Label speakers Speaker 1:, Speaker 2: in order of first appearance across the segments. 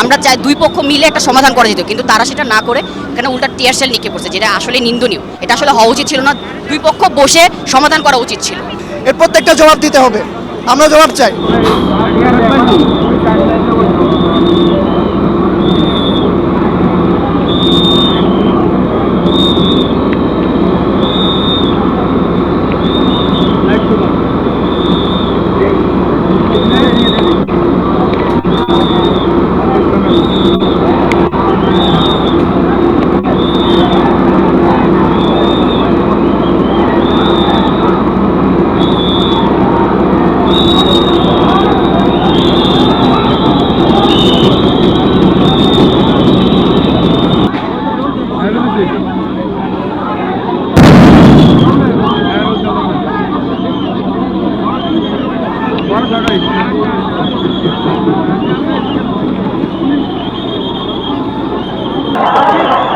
Speaker 1: আমরা চাই দুই পক্ষ মিলে একটা সমাধান করা যেত, কিন্তু তারা সেটা না করে এখানে উল্টা টিয়ার সেল নিক্ষেপ করছে, যেটা আসলে নিন্দনীয়। এটা আসলে হওয়া উচিত ছিল না, দুই পক্ষ বসে সমাধান করা উচিত ছিল।
Speaker 2: এর প্রত্যেকটা জবাব দিতে হবে। আমরা জবাব চাই।
Speaker 3: Bora jogar isso.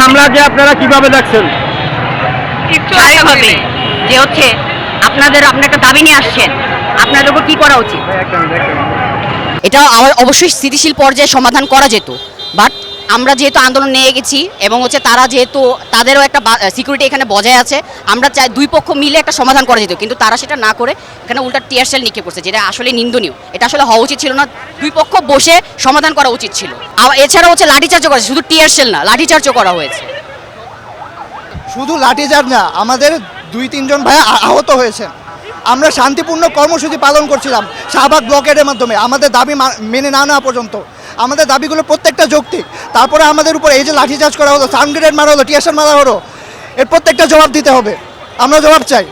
Speaker 3: হামলাকে আপনারা কীভাবে দেখছেন?
Speaker 1: যে হচ্ছে আপনাদের আপনি একটা দাবি নিয়ে আসছেন। আপনাদের উপর কি করা উচিত? এটা আমার অবশ্যই স্থিতিশীল পর্যায়ে সমাধান করা যেত। বাট আমরা যেহেতু আন্দোলন নিয়ে গেছি এবং হচ্ছে তারা যেহেতু তাদেরও একটা সিকিউরিটি এখানে বজায় আছে, আমরা চাই দুই পক্ষ মিলে একটা সমাধান করা যেত। কিন্তু তারা সেটা না করে এখানে উল্টা টিয়ার সেল নিক্ষেপ করছে, যেটা আসলে নিন্দনীয়। এটা আসলে হওয়া উচিত ছিল না, দুই পক্ষ বসে সমাধান করা উচিত ছিল। আর এছাড়া হচ্ছে লাঠিচার্জও করা শুধু টিয়ার সেল না, লাঠিচার্জও করা হয়েছে।
Speaker 2: শুধু লাঠিচার্জ না, আমাদের দুই, তিনজন ভাই আহত হয়েছেন। আমরা শান্তিপূর্ণ কর্মসূচি পালন করছিলাম, শাহবাগ ব্লকেটের মাধ্যমে। আমাদের দাবি মেনে না নেওয়া পর্যন্ত। আমাদের দাবিগুলো প্রত্যেকটা যৌক্তিক। তারপরে আমাদের উপর এই যে লাঠিচার্জ করা হলো সানগ্রেড মারা হলো টিয়াশন মারা হলো, এর প্রত্যেকটা জবাব দিতে হবে। আমরা জবাব চাই।